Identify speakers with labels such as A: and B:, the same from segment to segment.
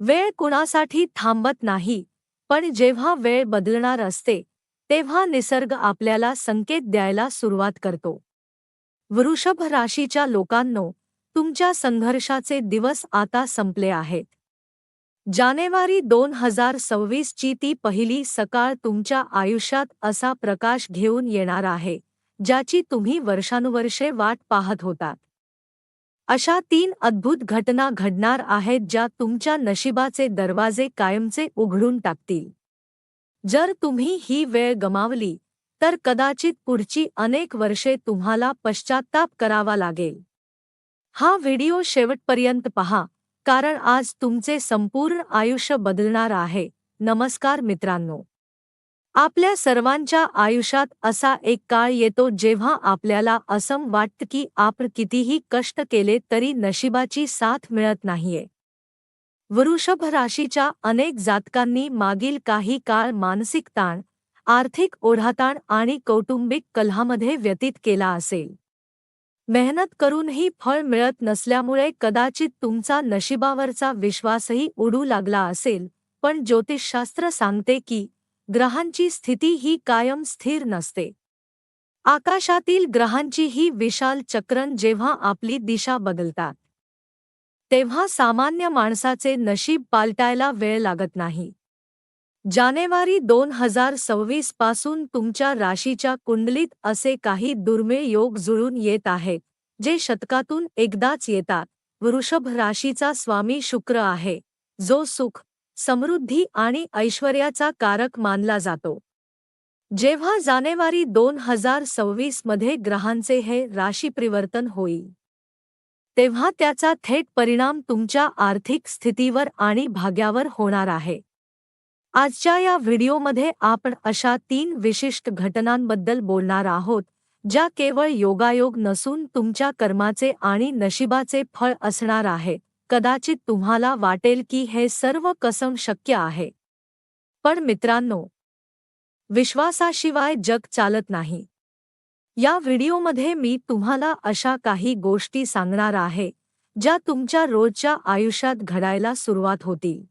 A: वेळ कुणासाठी थांबत नाही पण जेव्हा वेळ बदलणार असते तेव्हा निसर्ग आपल्याला संकेत द्यायला सुरुवात करतो. वृषभ राशीच्या लोकांनो तुमच्या संघर्षाचे दिवस आता संपले आहेत. जानेवारी दोन हजार सव्वीसची ती पहिली सकाळ तुमच्या आयुष्यात असा प्रकाश घेऊन येणार आहे ज्याची तुम्ही वर्षानुवर्षे वाट पाहत होतात. अशा तीन अद्भुत घटना घडणार आहेत ज्या तुमच्या नशिबाचे दरवाजे कायमचे उघडून टाकतील. जर तुम्ही ही वेळ गमावली तर कदाचित पुढची अनेक वर्षे तुम्हाला पश्चाताप करावा लागेल. हा व्हिडिओ शेवटपर्यंत पहा कारण आज तुमचे संपूर्ण आयुष्य बदलणार आहे. नमस्कार मित्रांनो. आपल्या सर्वांच्या आयुष्यात असा एक काळ येतो जेव्हा आपल्याला असं वाटतं की आपण कितीही कष्ट केले तरी नशिबाची साथ मिळत नाहीये. वृषभ राशीच्या अनेक जातकांनी मागील काही काळ मानसिक ताण आर्थिक ओढाताण आणि कौटुंबिक कलहामध्ये व्यतीत केला असेल. मेहनत करूनही फळ मिळत नसल्यामुळे कदाचित तुमचा नशिबावरचा विश्वासही उडू लागला असेल पण ज्योतिषशास्त्र सांगते की ग्रहांची स्थिती ही कायम स्थिर नसते. आकाशातील ग्रहांची ही विशाल चक्रण जेव्हा आपली दिशा बदलतात तेव्हा सामान्य माणसाचे नशीब पालटायला वेळ लागत नाही. जानेवारी दोन हजार सव्वीसपासून तुमच्या राशीच्या कुंडलीत असे काही दुर्मिळ योग जुळून येत आहेत जे शतकातून एकदाच येतात. वृषभ राशीचा स्वामी शुक्र आहे जो सुख समृद्धी आणि ऐश्वर्याचा कारक मानला जातो. जेव्हा जानेवारी दोन हजार सव्वीसमध्ये ग्रहांचे हे राशीपरिवर्तन होईल तेव्हा त्याचा थेट परिणाम तुमच्या आर्थिक स्थितीवर आणि भाग्यावर होणार आहे. आजच्या या व्हिडिओमध्ये आपण अशा तीन विशिष्ट घटनांबद्दल बोलणार आहोत ज्या केवळ योगायोग नसून तुमच्या कर्माचे आणि नशिबाचे फळ असणार आहे. कदाचित तुम्हाला वाटेल की हे सर्व कसम शक्य आहे. पण मित्रांनो विश्वासाशिवाय जग चालत नाही. या व्हिडिओमध्ये मी तुम्हाला अशा काही गोष्टी सांगणार आहे ज्या तुमच्या रोजच्या आयुष्यात घडायला सुरुवात होतील.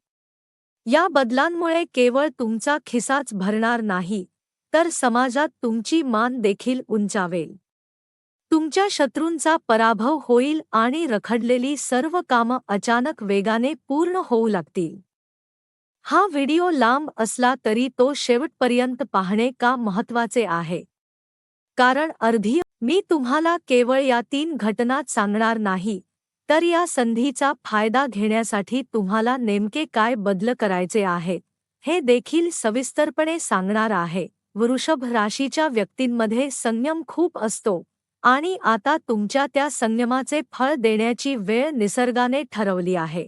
A: या बदलांमुळे केवळ तुमचा खिसाच भरणार नाही तर समाजात तुमची मान देखील उंचावेल. तुमच्या शत्रूंचा पराभव होईल आणि रखडलेली सर्व कामं अचानक वेगाने पूर्ण होऊ लागतील. हा व्हिडिओ लांब असला तरी तो शेवटपर्यंत पाहणे का महत्त्वाचे आहे? कारण अर्धी मी तुम्हाला केवळ या तीन घटनात सांगणार नाही तर या संधीचा फायदा घेण्यासाठी तुम्हाला नेमके काय बदल करायचे आहे हे देखील सविस्तरपणे सांगणार आहे. वृषभ राशीच्या व्यक्तींमध्ये संयम खूप असतो. आणि आता तुमच्या त्या संयमाचे फळ देण्याची वेळ निसर्गाने ठरवली आहे.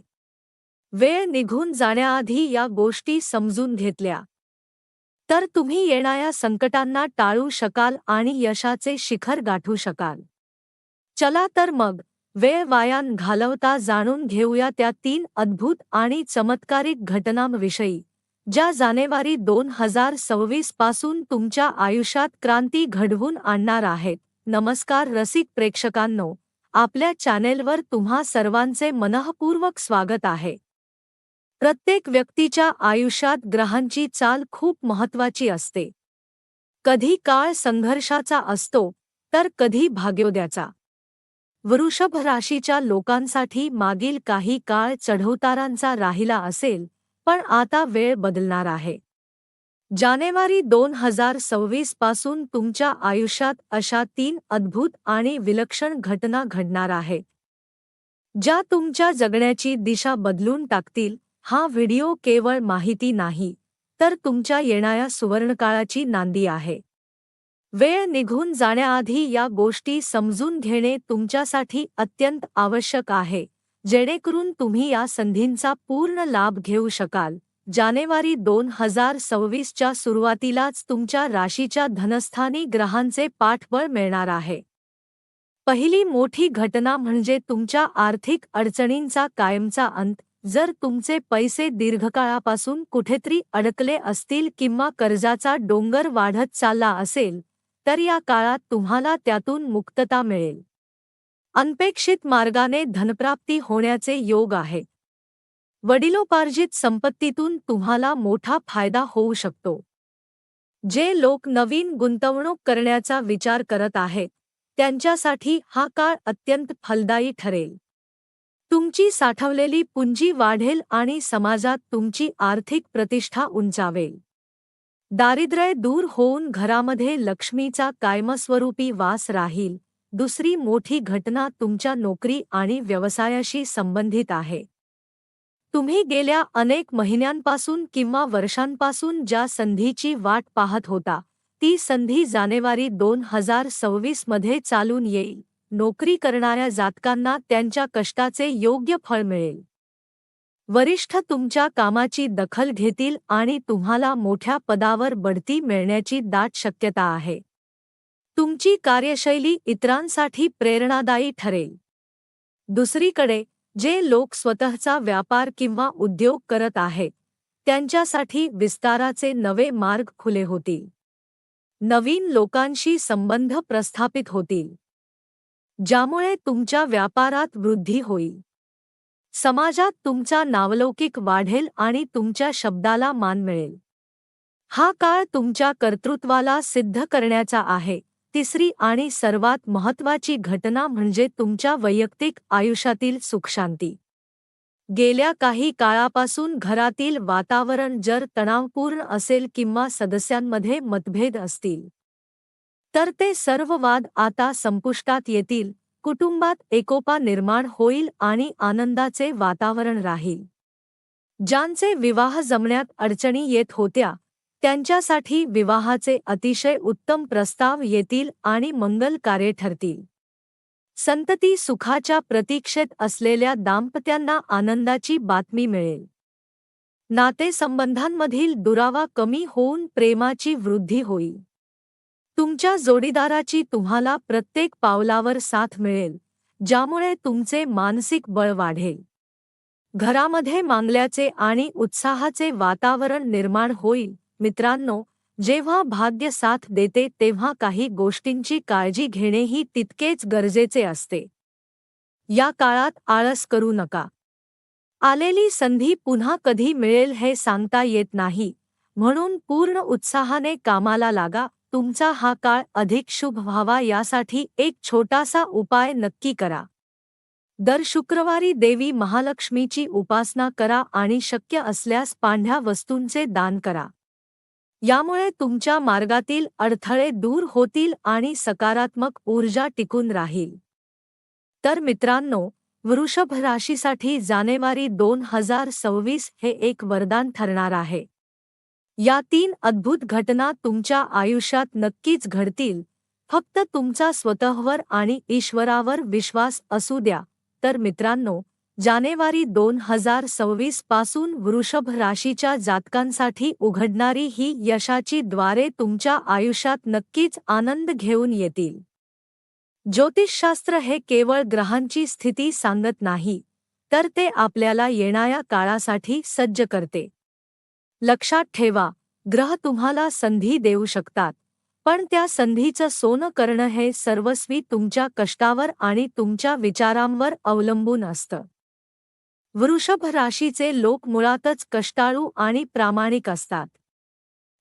A: वेळ निघून जाण्याआधी या गोष्टी समजून घेतल्या. तर तुम्ही येणाऱ्या संकटांना टाळू शकाल आणि यशाचे शिखर गाठू शकाल. चला तर मग वेळ वायान घालवता जाणून घेऊया त्या तीन अद्भुत आणि चमत्कारिक घटनांविषयी ज्या जानेवारी दोन हजार सव्वीसपासून तुमच्या आयुष्यात क्रांती घडवून आणणार आहेत. नमस्कार रसिक प्रेक्षकांनो आपल्या चॅनेलवर तुम्हा सर्वांचे मनःपूर्वक स्वागत आहे. प्रत्येक व्यक्तीच्या आयुष्यात ग्रहांची चाल खूप महत्वाची असते. कधी काळ संघर्षाचा असतो तर कधी भाग्योद्याचा. वृषभ राशीच्या लोकांसाठी मागील काही काळ चढउतारांचा राहिला असेल पण आता वेळ बदलणार आहे. जानेवारी दोन हजार सव्वीसपासून तुमच्या आयुष्यात अशा तीन अद्भुत आणि विलक्षण घटना घडणार आहेत. ज्या तुमच्या जगण्याची दिशा बदलून टाकतील हा व्हिडिओ केवळ माहिती नाही तर तुमच्या येणाऱ्या सुवर्णकाळाची नांदी आहे. वेळ निघून जाण्याआधी या गोष्टी समजून घेणे तुमच्यासाठी अत्यंत आवश्यक आहे जेणेकरून तुम्ही या संधींचा पूर्ण लाभ घेऊ शकाल. जानेवारी दोन हजार सव्वीसच्या सुरुवातीलाच तुमच्या राशीच्या धनस्थानी ग्रहांचे पाठबळ मिळणार आहे. पहिली मोठी घटना म्हणजे तुमच्या आर्थिक अडचणींचा कायमचा अंत जर तुमचे पैसे दीर्घकाळापासून कुठेतरी अडकले असतील किंवा कर्जाचा डोंगर वाढत चालला असेल तर या काळात तुम्हाला त्यातून मुक्तता मिळेल. अनपेक्षित मार्गाने धनप्राप्ती होण्याचे योग आहेत वडिलोपार्जित संपत्तीतून तुम्हाला मोठा फायदा होऊ शकतो. जे लोक नवीन गुंतवणूक करण्याचा विचार करत आहेत त्यांच्यासाठी हा काळ अत्यंत फलदायी ठरेल. तुमची साठवलेली पुंजी वाढेल आणि समाजात तुमची आर्थिक प्रतिष्ठा उंचावेल. दारिद्र्य दूर होऊन घरामध्ये लक्ष्मीचा कायमस्वरूपी वास राहील दुसरी मोठी घटना तुमच्या नोकरी आणि व्यवसायाशी संबंधित आहे. तुम्ही गेल्या अनेक महिन्यांपासून किंवा वर्षांपासून ज्या संधीची वाट पाहत होता ती संधी जानेवारी दोन हजार सव्वीसमध्ये चालून येईल. नोकरी करणाऱ्या जातकांना त्यांच्या कष्टाचे योग्य फळ मिळेल. वरिष्ठ तुमच्या कामाची दखल घेतील आणि तुम्हाला मोठ्या पदावर बढती मिळण्याची दाट शक्यता आहे. तुमची कार्यशैली इतरांसाठी प्रेरणादायी ठरेल. दुसरीकडे जे लोक स्वतःचा व्यापार किंवा उद्योग करत आहेत त्यांच्यासाठी विस्ताराचे नवे मार्ग खुले होतील. नवीन लोकांशी संबंध प्रस्थापित होतील. ज्यामुळे तुमच्या व्यापारात वृद्धी होईल. समाजात तुमचा नावलौकिक वाढेल आणि तुमच्या शब्दाला मान मिळेल. हा काळ तुमच्या कर्तृत्वाला सिद्ध करण्याचा आहे. तिसरी आणि सर्वात महत्त्वाची घटना म्हणजे तुमच्या वैयक्तिक आयुष्यातील सुखशांती. गेल्या काही काळापासून घरातील वातावरण जर तणावपूर्ण असेल किंवा सदस्यांमध्ये मतभेद असतील. तर ते सर्व वाद आता संपुष्टात येतील कुटुंबात एकोपा निर्माण होईल आणि आनंदाचे वातावरण राहील. ज्यांचे विवाह जमण्यात अडचणी येत होत्या त्यांच्यासाठी विवाहाचे अतिशय उत्तम प्रस्ताव येतील आणि मंगल कार्य ठरतील. संतती सुखाच्या प्रतीक्षेत असलेल्या दाम्पत्यांना आनंदाची बातमी मिळेल. नातेसंबंधांमधील दुरावा कमी होऊन प्रेमाची वृद्धी होईल. तुमच्या जोडीदाराची तुम्हाला प्रत्येक पावलावर साथ मिळेल ज्यामुळे तुमचे मानसिक बळ वाढेल. घरामध्ये मांगल्याचे आणि उत्साहाचे वातावरण निर्माण होईल मित्रांनो जेव्हा भाग्य साथ देते तेव्हा काही गोष्टींची काळजी घेणेही तितकेच गरजेचे असते. या काळात आळस करू नका. आलेली संधी पुन्हा कधी मिळेल हे सांगता येत नाही. म्हणून पूर्ण उत्साहाने कामाला लागा. तुमचा हा काळ अधिक शुभ व्हावा यासाठी एक छोटासा उपाय नक्की करा. दर शुक्रवारी देवी महालक्ष्मीची उपासना करा आणि शक्य असल्यास पांढ्या वस्तूंचे दान करा. यामुळे तुमच्या मार्गातील अडथळे दूर होतील आणि सकारात्मक ऊर्जा टिकून राहील. तर मित्रांनो वृषभ राशीसाठी जानेवारी दोन हजार सव्वीस हे एक वरदान ठरणार आहे. या तीन अद्भुत घटना तुमच्या आयुष्यात नक्कीच घडतील. फक्त तुमचा स्वतःवर आणि ईश्वरावर विश्वास असू द्या. तर मित्रांनो जानेवारी दोन हजार सव्वीसपासून वृषभ राशीच्या जातकांसाठी उघडणारी ही यशाची द्वारे तुमच्या आयुष्यात नक्कीच आनंद घेऊन येतील. ज्योतिषशास्त्र हे केवळ ग्रहांची स्थिती सांगत नाही तर ते आपल्याला येणाऱ्या काळासाठी सज्ज करते. लक्षात ठेवा ग्रह तुम्हाला संधी देऊ शकतात पण त्या संधीचं सोनं करणं हे सर्वस्वी तुमच्या कष्टावर आणि तुमच्या विचारांवर अवलंबून असतं. वृषभ राशीचे लोक मुळातच कष्टाळू आणि प्रामाणिक असतात.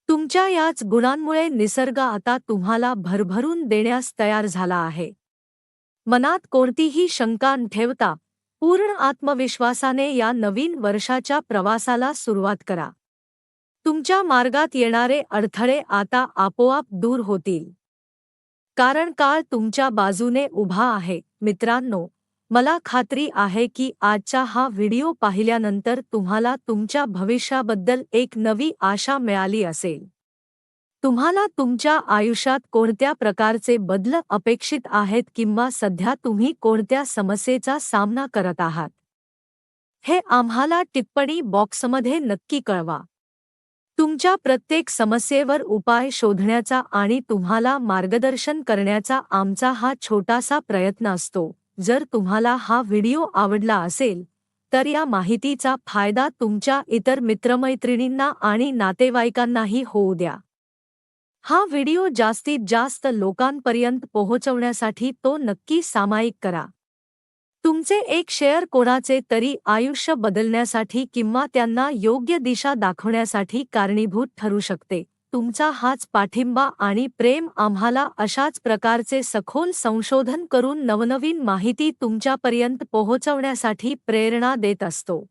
A: तुमच्या याच गुणांमुळे निसर्ग आता तुम्हाला भरभरून देण्यास तयार झाला आहे. मनात कोणतीही शंका ठेवता पूर्ण आत्मविश्वासाने या नवीन वर्षाच्या प्रवासाला सुरुवात करा. तुमच्या मार्गात येणारे अडथळे आता आपोआप दूर होतील. कारण काळ तुमच्या बाजूने उभा आहे मित्रांनो. मला खात्री आहे की आजचा हा व्हिडिओ पाहिल्यानंतर तुम्हाला तुमच्या भविष्याबद्दल एक नवी आशा मिळाली असेल. तुम्हाला तुमच्या आयुष्यात कोणत्या प्रकारचे बदल अपेक्षित आहेत किंवा सध्या तुम्ही कोणत्या समस्येचा सामना करत आहात? हे आम्हाला टिप्पणी बॉक्समध्ये नक्की कळवा. तुमच्या प्रत्येक समस्येवर उपाय शोधण्याचा आणि तुम्हाला मार्गदर्शन करण्याचा आमचा हा छोटासा प्रयत्न असतो. जर तुम्हाला हा व्हिडिओ आवडला असेल तर या माहितीचा फायदा तुमच्या इतर मित्रमैत्रिणींना आणि नातेवाईकांनाही होऊ द्या. हा व्हिडिओ जास्तीत जास्त लोकांपर्यंत पोहोचवण्यासाठी तो नक्की सामायिक करा. तुमचे एक शेअर कोणाचे तरी आयुष्य बदलण्यासाठी किंवा त्यांना योग्य दिशा दाखवण्यासाठी कारणीभूत ठरू शकते. तुमचा हाच पाठिंबा आणि प्रेम आम्हाला अशाच प्रकारचे सखोल संशोधन करून नवनवीन माहिती तुमच्यापर्यंत पोहोचवण्यासाठी प्रेरणा देत असतो.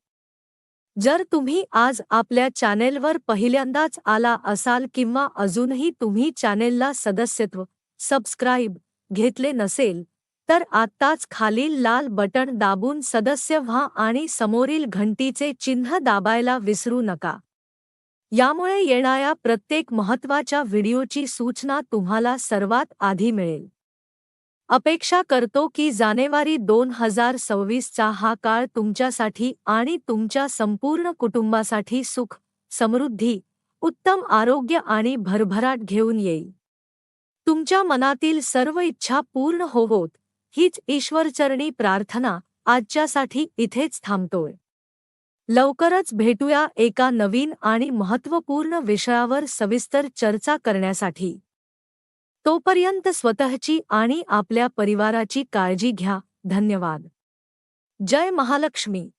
A: जर तुम्ही आज आपल्या चॅनेलवर पहिल्यांदाच आला असाल किंवा अजूनही तुम्ही चॅनेलला सदस्यत्व सबस्क्राईब घेतले नसेल तर आत्ताच खालील लाल बटण दाबून सदस्य व्हा आणि समोरील घंटीचे चिन्ह दाबायला विसरू नका. यामुळे येणाऱ्या प्रत्येक महत्त्वाच्या व्हिडिओची सूचना तुम्हाला सर्वात आधी मिळेल. अपेक्षा करतो की जानेवारी दोन हजार सव्वीसचा हा काळ तुमच्यासाठी आणि तुमच्या संपूर्ण कुटुंबासाठी सुख समृद्धी उत्तम आरोग्य आणि भरभराट घेऊन येईल. तुमच्या मनातील सर्व इच्छा पूर्ण होवोत हीच ईश्वरचरणी प्रार्थना आजच्यासाठी इथेच थांबतोय. लवकरच भेटूया एका नवीन आणि महत्त्वपूर्ण विषयावर सविस्तर चर्चा करण्यासाठी. तोपर्यंत स्वतःची आणि आपल्या परिवाराची काळजी घ्या. धन्यवाद. जय महालक्ष्मी.